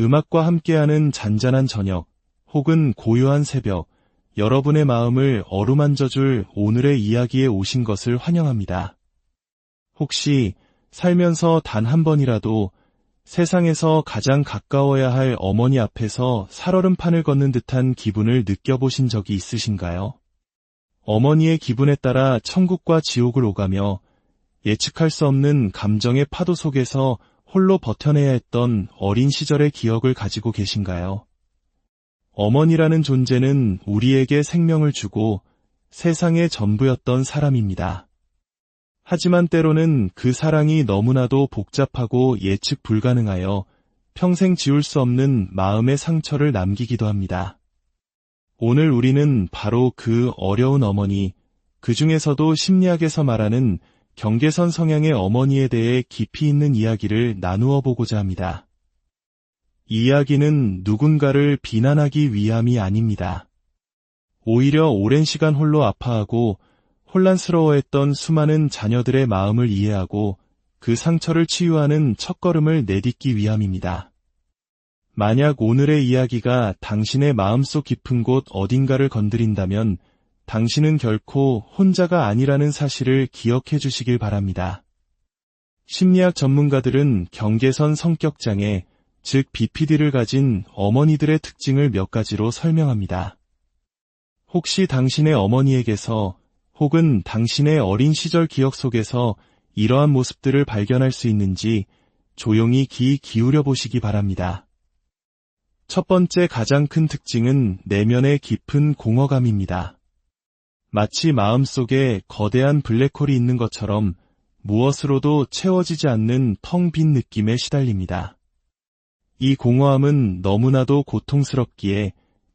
음악과 함께하는 잔잔한 저녁, 혹은 고요한 새벽, 여러분의 마음을 어루만져줄 오늘의 이야기에 오신 것을 환영합니다. 혹시 살면서 단 한 번이라도 세상에서 가장 가까워야 할 어머니 앞에서 살얼음판을 걷는 듯한 기분을 느껴보신 적이 있으신가요? 어머니의 기분에 따라 천국과 지옥을 오가며 예측할 수 없는 감정의 파도 속에서 홀로 버텨내야 했던 어린 시절의 기억을 가지고 계신가요? 어머니라는 존재는 우리에게 생명을 주고 세상의 전부였던 사람입니다. 하지만 때로는 그 사랑이 너무나도 복잡하고 예측 불가능하여 평생 지울 수 없는 마음의 상처를 남기기도 합니다. 오늘 우리는 바로 그 어려운 어머니, 그 중에서도 심리학에서 말하는 경계선 성향의 어머니에 대해 깊이 있는 이야기를 나누어 보고자 합니다. 이야기는 누군가를 비난하기 위함이 아닙니다. 오히려 오랜 시간 홀로 아파하고 혼란스러워했던 수많은 자녀들의 마음을 이해하고 그 상처를 치유하는 첫걸음을 내딛기 위함입니다. 만약 오늘의 이야기가 당신의 마음속 깊은 곳 어딘가를 건드린다면 당신은 결코 혼자가 아니라는 사실을 기억해 주시길 바랍니다. 심리학 전문가들은 경계선 성격장애, 즉 BPD를 가진 어머니들의 특징을 몇 가지로 설명합니다. 혹시 당신의 어머니에게서 혹은 당신의 어린 시절 기억 속에서 이러한 모습들을 발견할 수 있는지 조용히 귀 기울여 보시기 바랍니다. 첫 번째 가장 큰 특징은 내면의 깊은 공허감입니다. 마치 마음속에 거대한 블랙홀이 있는 것처럼 무엇으로도 채워지지 않는 텅 빈 느낌에 시달립니다. 이 공허함은 너무나도 고통스럽기에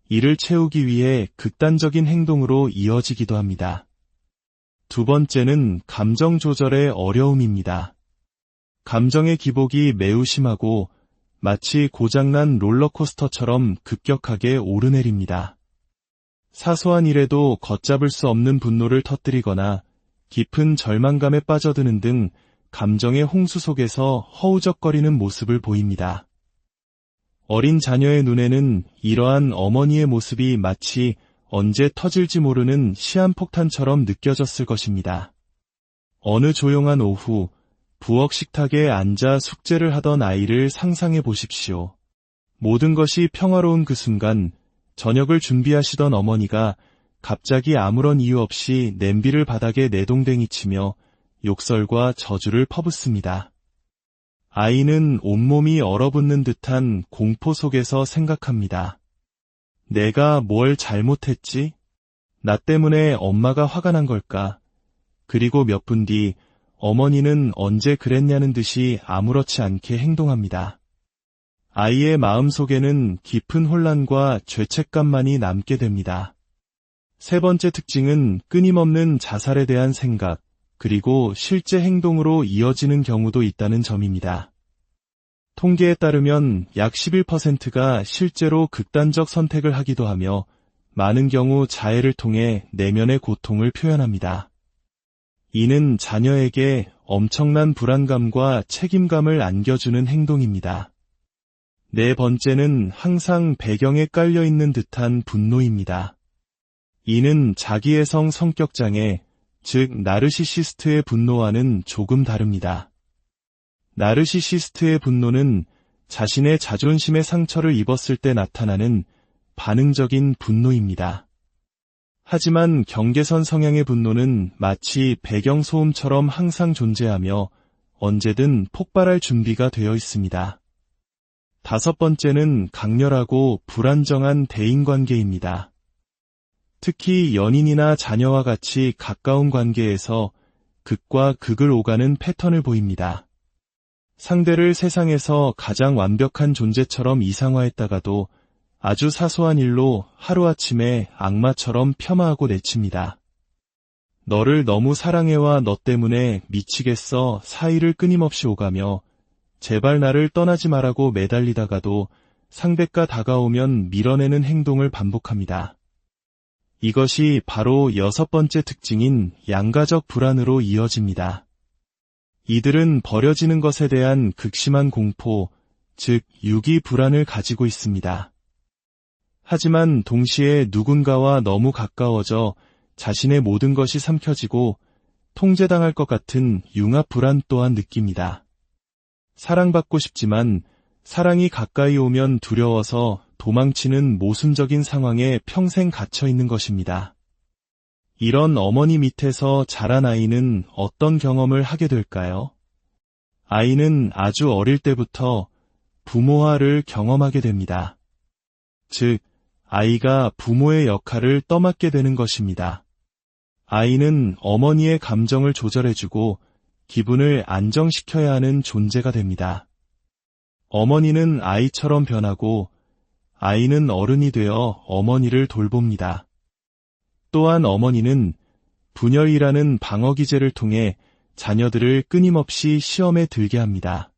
이를 채우기 위해 극단적인 행동으로 이어지기도 합니다. 두 번째는 감정 조절의 어려움입니다. 감정의 기복이 매우 심하고 마치 고장난 롤러코스터처럼 급격하게 오르내립니다. 사소한 일에도 걷잡을 수 없는 분노를 터뜨리거나 깊은 절망감에 빠져드는 등 감정의 홍수 속에서 허우적거리는 모습을 보입니다. 어린 자녀의 눈에는 이러한 어머니의 모습이 마치 언제 터질지 모르는 시한폭탄처럼 느껴졌을 것입니다. 어느 조용한 오후, 부엌 식탁에 앉아 숙제를 하던 아이를 상상해 보십시오. 모든 것이 평화로운 그 순간, 저녁을 준비하시던 어머니가 갑자기 아무런 이유 없이 냄비를 바닥에 내동댕이 치며 욕설과 저주를 퍼붓습니다. 아이는 온몸이 얼어붙는 듯한 공포 속에서 생각합니다. 내가 뭘 잘못했지? 나 때문에 엄마가 화가 난 걸까? 그리고 몇 분 뒤 어머니는 언제 그랬냐는 듯이 아무렇지 않게 행동합니다. 아이의 마음 속에는 깊은 혼란과 죄책감만이 남게 됩니다. 세 번째 특징은 끊임없는 자살에 대한 생각, 그리고 실제 행동으로 이어지는 경우도 있다는 점입니다. 통계에 따르면 약 11%가 실제로 극단적 선택을 하기도 하며 많은 경우 자해를 통해 내면의 고통을 표현합니다. 이는 자녀에게 엄청난 불안감과 책임감을 안겨주는 행동입니다. 네 번째는 항상 배경에 깔려 있는 듯한 분노입니다. 이는 자기애성 성격장애, 즉 나르시시스트의 분노와는 조금 다릅니다. 나르시시스트의 분노는 자신의 자존심의 상처를 입었을 때 나타나는 반응적인 분노입니다. 하지만 경계선 성향의 분노는 마치 배경 소음처럼 항상 존재하며 언제든 폭발할 준비가 되어 있습니다. 다섯 번째는 강렬하고 불안정한 대인관계입니다. 특히 연인이나 자녀와 같이 가까운 관계에서 극과 극을 오가는 패턴을 보입니다. 상대를 세상에서 가장 완벽한 존재처럼 이상화했다가도 아주 사소한 일로 하루아침에 악마처럼 폄하하고 내칩니다. 너를 너무 사랑해와 너 때문에 미치겠어 사이를 끊임없이 오가며 제발 나를 떠나지 말라고 매달리다가도 상대가 다가오면 밀어내는 행동을 반복합니다. 이것이 바로 여섯 번째 특징인 양가적 불안으로 이어집니다. 이들은 버려지는 것에 대한 극심한 공포, 즉 유기 불안을 가지고 있습니다. 하지만 동시에 누군가와 너무 가까워져 자신의 모든 것이 삼켜지고 통제당할 것 같은 융합 불안 또한 느낍니다. 사랑받고 싶지만 사랑이 가까이 오면 두려워서 도망치는 모순적인 상황에 평생 갇혀 있는 것입니다. 이런 어머니 밑에서 자란 아이는 어떤 경험을 하게 될까요? 아이는 아주 어릴 때부터 부모화를 경험하게 됩니다. 즉, 아이가 부모의 역할을 떠맡게 되는 것입니다. 아이는 어머니의 감정을 조절해주고 기분을 안정시켜야 하는 존재가 됩니다. 어머니는 아이처럼 변하고 아이는 어른이 되어 어머니를 돌봅니다. 또한 어머니는 분열이라는 방어 기제를 통해 자녀들을 끊임없이 시험에 들게 합니다.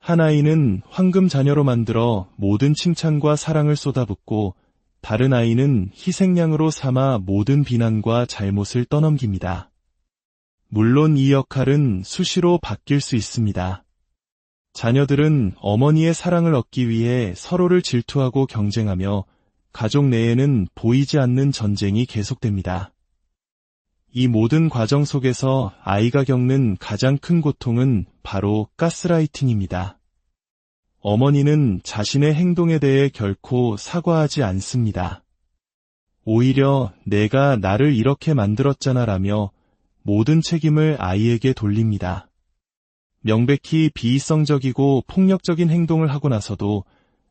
한 아이는 황금 자녀로 만들어 모든 칭찬과 사랑을 쏟아붓고 다른 아이는 희생양으로 삼아 모든 비난과 잘못을 떠넘깁니다. 물론 이 역할은 수시로 바뀔 수 있습니다. 자녀들은 어머니의 사랑을 얻기 위해 서로를 질투하고 경쟁하며 가족 내에는 보이지 않는 전쟁이 계속됩니다. 이 모든 과정 속에서 아이가 겪는 가장 큰 고통은 바로 가스라이팅입니다. 어머니는 자신의 행동에 대해 결코 사과하지 않습니다. 오히려 내가 나를 이렇게 만들었잖아 라며 모든 책임을 아이에게 돌립니다. 명백히 비이성적이고 폭력적인 행동을 하고 나서도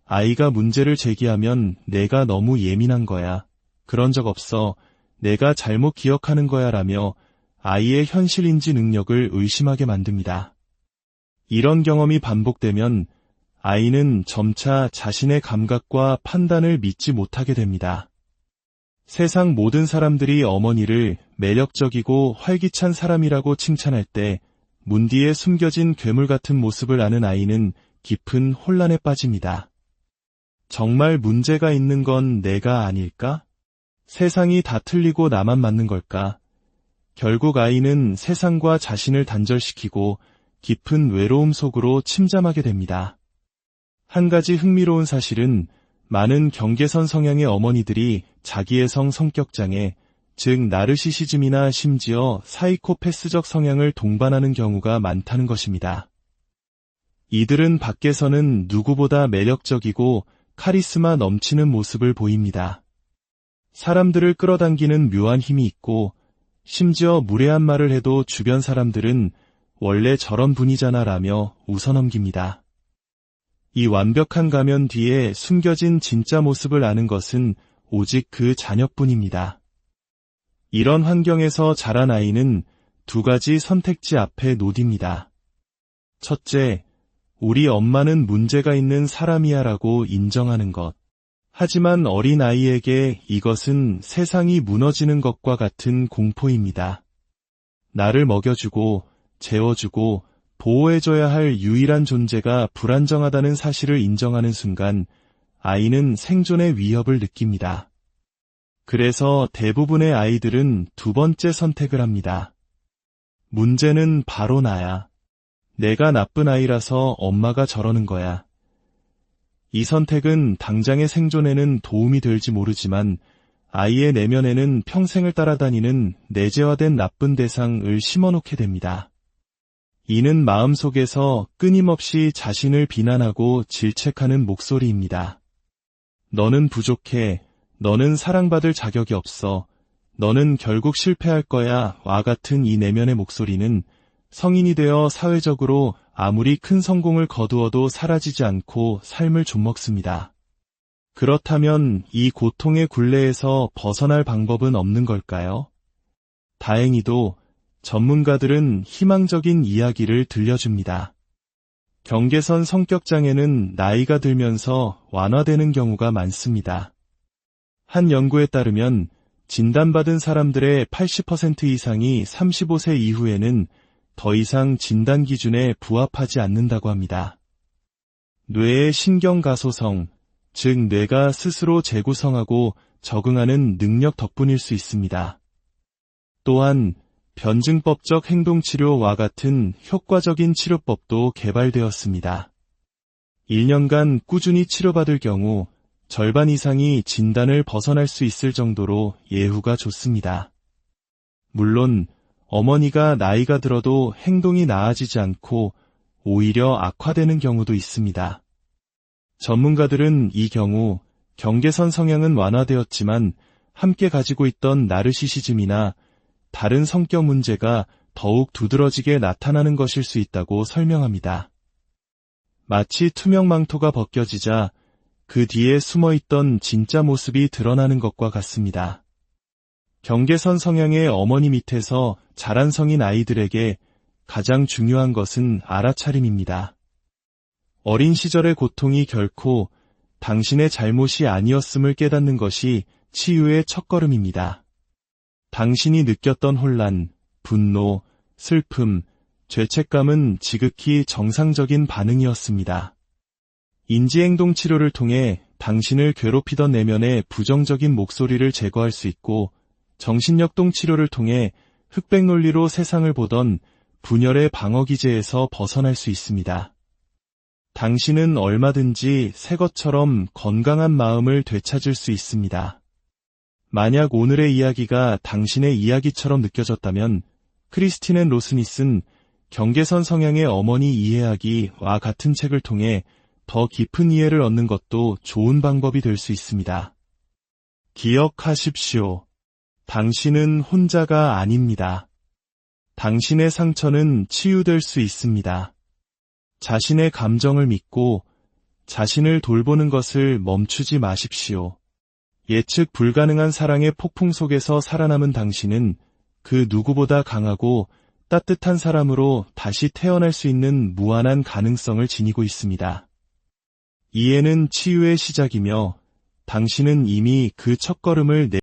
아이가 문제를 제기하면 내가 너무 예민한 거야. 그런 적 없어. 내가 잘못 기억하는 거야 라며 아이의 현실인지 능력을 의심하게 만듭니다. 이런 경험이 반복되면 아이는 점차 자신의 감각과 판단을 믿지 못하게 됩니다. 세상 모든 사람들이 어머니를 매력적이고 활기찬 사람이라고 칭찬할 때문 뒤에 숨겨진 괴물 같은 모습을 아는 아이는 깊은 혼란에 빠집니다. 정말 문제가 있는 건 내가 아닐까? 세상이 다 틀리고 나만 맞는 걸까? 결국 아이는 세상과 자신을 단절시키고 깊은 외로움 속으로 침잠하게 됩니다. 한 가지 흥미로운 사실은 많은 경계선 성향의 어머니들이 자기의 성 성격장애, 즉 나르시시즘이나 심지어 사이코패스적 성향을 동반하는 경우가 많다는 것입니다. 이들은 밖에서는 누구보다 매력적이고 카리스마 넘치는 모습을 보입니다. 사람들을 끌어당기는 묘한 힘이 있고 심지어 무례한 말을 해도 주변 사람들은 원래 저런 분이잖아 라며 웃어넘깁니다. 이 완벽한 가면 뒤에 숨겨진 진짜 모습을 아는 것은 오직 그 자녀뿐입니다. 이런 환경에서 자란 아이는 두 가지 선택지 앞에 놓입니다. 첫째, 우리 엄마는 문제가 있는 사람이야 라고 인정하는 것. 하지만 어린 아이에게 이것은 세상이 무너지는 것과 같은 공포입니다. 나를 먹여주고, 재워주고, 보호해줘야 할 유일한 존재가 불안정하다는 사실을 인정하는 순간 아이는 생존의 위협을 느낍니다. 그래서 대부분의 아이들은 두 번째 선택을 합니다. 문제는 바로 나야. 내가 나쁜 아이라서 엄마가 저러는 거야. 이 선택은 당장의 생존에는 도움이 될지 모르지만 아이의 내면에는 평생을 따라다니는 내재화된 나쁜 대상을 심어놓게 됩니다. 이는 마음속에서 끊임없이 자신을 비난하고 질책하는 목소리입니다. 너는 부족해. 너는 사랑받을 자격이 없어. 너는 결국 실패할 거야. 와 같은 이 내면의 목소리는 성인이 되어 사회적으로 아무리 큰 성공을 거두어도 사라지지 않고 삶을 좀먹습니다. 그렇다면 이 고통의 굴레에서 벗어날 방법은 없는 걸까요? 다행히도 전문가들은 희망적인 이야기를 들려줍니다. 경계선 성격장애는 나이가 들면서 완화되는 경우가 많습니다. 한 연구에 따르면 진단받은 사람들의 80% 이상이 35세 이후에는 더 이상 진단 기준에 부합하지 않는다고 합니다. 뇌의 신경가소성, 즉 뇌가 스스로 재구성하고 적응하는 능력 덕분일 수 있습니다. 또한 변증법적 행동치료와 같은 효과적인 치료법도 개발되었습니다. 1년간 꾸준히 치료받을 경우 절반 이상이 진단을 벗어날 수 있을 정도로 예후가 좋습니다. 물론 어머니가 나이가 들어도 행동이 나아지지 않고 오히려 악화되는 경우도 있습니다. 전문가들은 이 경우 경계선 성향은 완화되었지만 함께 가지고 있던 나르시시즘이나 다른 성격 문제가 더욱 두드러지게 나타나는 것일 수 있다고 설명합니다. 마치 투명 망토가 벗겨지자 그 뒤에 숨어 있던 진짜 모습이 드러나는 것과 같습니다. 경계선 성향의 어머니 밑에서 자란 성인 아이들에게 가장 중요한 것은 알아차림입니다. 어린 시절의 고통이 결코 당신의 잘못이 아니었음을 깨닫는 것이 치유의 첫걸음입니다. 당신이 느꼈던 혼란, 분노, 슬픔, 죄책감은 지극히 정상적인 반응이었습니다. 인지행동 치료를 통해 당신을 괴롭히던 내면의 부정적인 목소리를 제거할 수 있고 정신력동 치료를 통해 흑백 논리로 세상을 보던 분열의 방어 기제에서 벗어날 수 있습니다. 당신은 얼마든지 새 것처럼 건강한 마음을 되찾을 수 있습니다. 만약 오늘의 이야기가 당신의 이야기처럼 느껴졌다면 크리스티넨 로스니슨 경계선 성향의 어머니 이해하기와 같은 책을 통해 더 깊은 이해를 얻는 것도 좋은 방법이 될 수 있습니다. 기억하십시오. 당신은 혼자가 아닙니다. 당신의 상처는 치유될 수 있습니다. 자신의 감정을 믿고 자신을 돌보는 것을 멈추지 마십시오. 예측 불가능한 사랑의 폭풍 속에서 살아남은 당신은 그 누구보다 강하고 따뜻한 사람으로 다시 태어날 수 있는 무한한 가능성을 지니고 있습니다. 이해는 치유의 시작이며 당신은 이미 그 첫걸음을 내